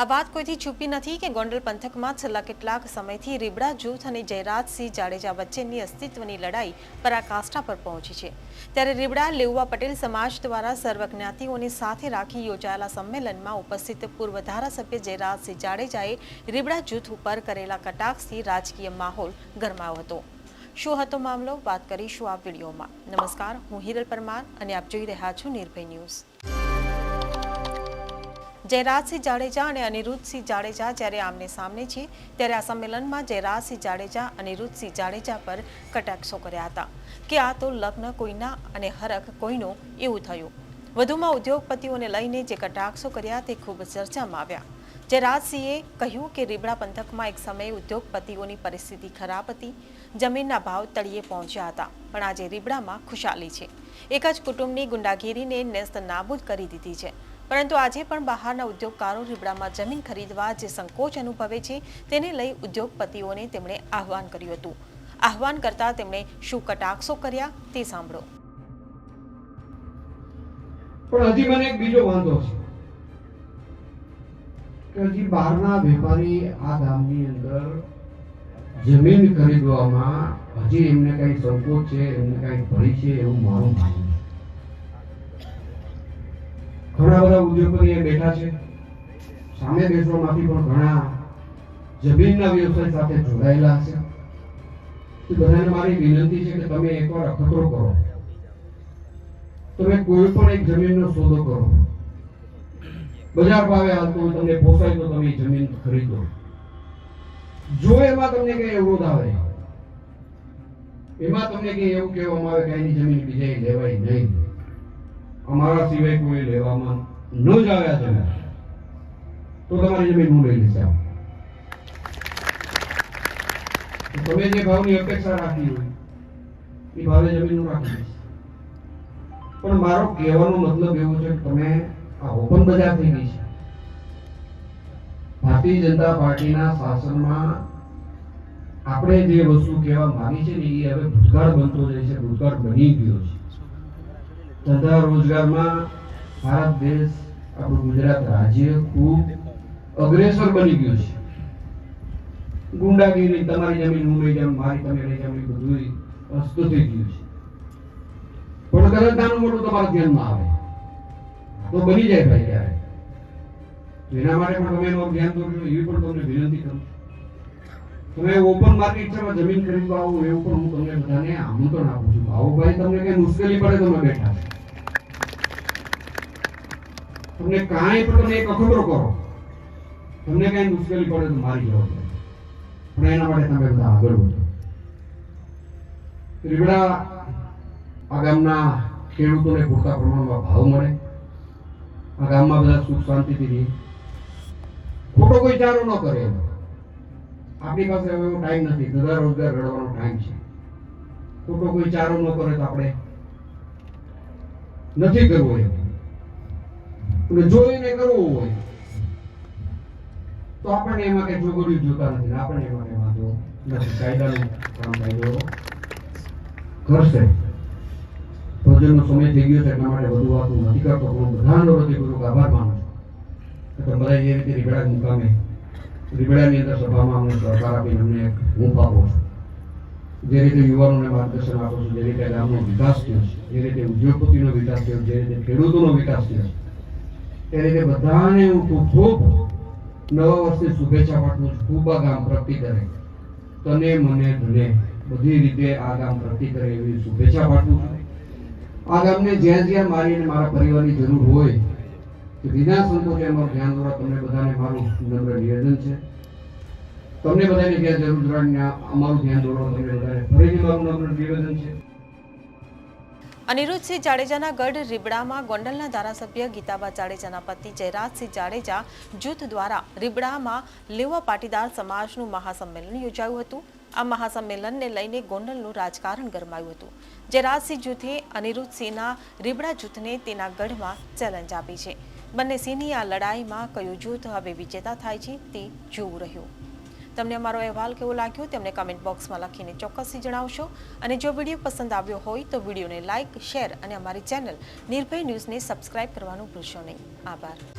આ વાત કોઈથી છુપી નથી કે ગોંડલ પંથકમાં છેલ્લા કેટલાક સમયથી રીબડા જૂથ અને જયરાજસિંહ જાડેજા વચ્ચેની અસ્તિત્વની લડાઈ પરાકાષ્ઠા પર પહોંચી છે. ત્યારે રીબડા લેઉવા પટેલ સમાજ દ્વારા સર્વજ્ઞાતિઓને સાથે રાખી યોજાયેલા સંમેલનમાં ઉપસ્થિત પૂર્વ ધારાસભ્ય જયરાજસિંહ જાડેજાએ રીબડા જૂથ ઉપર કરેલા કટાક્ષથી રાજકીય માહોલ ગરમાયો હતો. શું હતો મામલો? વાત કરીશું આ વિડીયોમાં. નમસ્કાર, હું હિરલ પરમાર અને આપ જોઈ રહ્યા છો નિર્ભય ન્યૂઝ. જયરાજસિંહ જાડેજા અને અનિરુદ્ધસિંહ જાડેજા જ્યારે આમને સામને છે, ત્યારે આ સંમેલનમાં જયરાજસિંહ જાડેજા, અનિરુદ્ધસિંહ જાડેજા પર કટાક્ષો કર્યા હતા કે આ તો લગ્ન કોઈના અને હરખ કોઈનો એવું થયું. વધુમાં ઉદ્યોગપતિઓને લઈને જે કટાક્ષો કર્યા તે ખૂબ ચર્ચામાં આવ્યા. જયરાજસિંહે કહ્યું કે રીબડા પંથકમાં એક સમયે ઉદ્યોગપતિઓની પરિસ્થિતિ ખરાબ હતી, જમીનના ભાવ તળિયે પહોંચ્યા હતા, પણ આજે રીબડામાં ખુશાલી છે. એક જ કુટુંબની ગુંડાગીરીને નેસ્ત નાબૂદ કરી દીધી છે. પરંતુ આજે પણ બહારના ઉદ્યોગકારો રીબડામાં જમીન ખરીદવા જે સંકોચ અનુભવે છે તેને લઈ ઉદ્યોગપતિઓને તેમણે આહવાન કર્યું હતું. આહવાન કરતા તેમણે શું કટાક્ષો કર્યા તે સાંભળો. પણ હજી મને એક બીજો વાંધો છે. કે હજી બહારના વેપારી આ ગામની અંદર જમીન ખરીદવામાં હજી એમને કઈ સંકોચ છે, એમને કઈ ભય છે એવું મારું માનવું ઘણા બધા ઉદ્યોગપતિ અહીંયા બેઠા છે. સામે દેશોમાંથી પણ ઘણા જમીનના વ્યવસાય સાથે જોડાયેલા છે. એ બધાને મારી વિનંતી છે કે તમે એકવાર અખતરો કરો. તમે કોઈ પણ એક જમીનનો સોદો કરો. બજાર ભાવે હાલતો તમને પોસાય તો તમે જમીન ખરીદો. જો એમાં તમને કઈ અવરોધ આવે, એમાં તમને કઈ એવું કહેવામાં આવે કે એની જમીન બીજાએ લેવાય નહીં. અમારા સિવાય કોઈ લેવામાં ન જ આવ્યા તમે તો તમારી જમીન હું લઈ લઈશ. તમે જે ભાવની અપેક્ષા રાખી હોય, એ ભાવે જમીન હું રાખી દઈશ. પણ મારો કહેવાનો મતલબ એવો છે કે તમે આ ઓપન બજાર થઈ ગઈ છે. ભારતીય જનતા પાર્ટીના શાસનમાં આપણે જે વસ્તુ કહેવા માંગી છે ને એ હવે ભૂતકાળ બનતો જાય છે, ભૂતકાળ બની ગયો છે. ધંધા રોજગારમાં ભારત દેશ, આપણું ગુજરાત રાજ્ય ખૂબ અગ્રેસર બની ગયું છે. ગુંડાગીરી, તમારી જમીન હું લઈ જાઉં, મારી તમે લઈ જાઉં બધું અસ્ત થઈ ગયું છે. પણ કદાચ નાનું મોટું તમારા ધ્યાનમાં આવે. તો બની જાય ભાઈ ત્યારે. એના માટે પણ તમે એનું ધ્યાન દોરજો એવી પણ તમને વિનંતી કરું તમે ઓપન માર્કેટ છે જમીન ખરીદવા આવો, એવું પણ હું તમને બધાને આમંત્રણ આપું છું. આવો ભાઈ તમને કઈ મુશ્કેલી પડે તમે બેઠા તમને કાંઈ પણ તમે એક અખતરો કરો. તમને કઈ મુશ્કેલી પડે તો મારી જવાબદારી પણ એના માટે તમે બધા આગળ વધો. રીબડા આ ગામના ખેડૂતોને પૂરતા પ્રમાણમાં ભાવ મળે. આ ગામમાં બધા સુખ શાંતિથી રહે. ખોટો કોઈ ચારો ન કરે એમ. આપણી પાસે હવે એવો ટાઈમ નથી. ધંધા રોજગાર રડવાનો ટાઈમ છે. ખોટો કોઈ ચારો ન કરે તો આપણે નથી કરવો અને જોઈને કરવું હોય, તો આપણને એમાં કઈ જોગડિયું જોતા નથી. આપણને એમાં કઈ વાંધો નથી. કાયદાનું કામ કાયદો કરશે. ભજનનો સમય થઈ ગયો છે, એટલા માટે વધુ વાતો નથી કરતો. હું બધાનો હૃદયપૂર્વક આભાર માનું છું. કે તમે બધા એ રીતે રીબડા મુકામે રીબડાની અંદર સભામાં હું સહકાર આપીને અમને હું આપો જે રીતે યુવાનોને માર્ગદર્શન આપો છું, જે રીતે ગામનો વિકાસ થયો છે, જે રીતે ઉદ્યોગપતિનો વિકાસ થયો જે રીતે ખેડૂતોનો વિકાસ થયો છે, એ રીતે બધાને હું ખૂબ ખૂબ નવા વર્ષની શુભેચ્છા પાઠવું છું. ખૂબ આ ગામ પ્રગતિ કરે. તને મને ધને. બધી રીતે આ ગામ પ્રગતિ કરે એવી શુભેચ્છા પાઠવું છું. આ ગામને જ્યાં જ્યાં મારી અને મારા પરિવારની જરૂર હોય વિના સંકોચે ધ્યાન દોરા તમને બધાને મારું નમ્ર નિવેદન છે. તમને બધાને જ્યાં જરૂર જોડાઈને અમારું ધ્યાન દોરવા તમને બધાને ફરીથી મારું નમ્ર નિવેદન છે. અનિરુદ્ધસિંહ જાડેજાના ગઢ રીબડામાં ગોંડલના ધારાસભ્ય ગીતાબા જાડેજાના પતિ જયરાજસિંહ જાડેજા જૂથ દ્વારા રીબડામાં લેવા પાટીદાર સમાજનું મહાસંમેલન યોજાયું હતું. આ મહાસંમેલનને લઈને ગોંડલનું રાજકારણ ગરમાયું હતું. જયરાજસિંહ જૂથે અનિરુદ્ધસિંહના રીબડા જૂથને તેના ગઢમાં ચેલેન્જ આપી છે. બંને સિંહની આ લડાઈમાં કયું જૂથ હવે વિજેતા થાય છે તે જોવું રહ્યું. તમને અમારો અહેવાલ કેવો લાગ્યો તેમને કમેન્ટ બોક્સમાં લખીને ચોક્કસથી જણાવશો. અને જો વીડિયો પસંદ આવ્યો હોય તો વિડીયોને લાઇક શેર અને અમારી ચેનલ નિર્ભય ન્યૂઝને સબસ્ક્રાઇબ કરવાનું ભૂલશો નહીં. આભાર.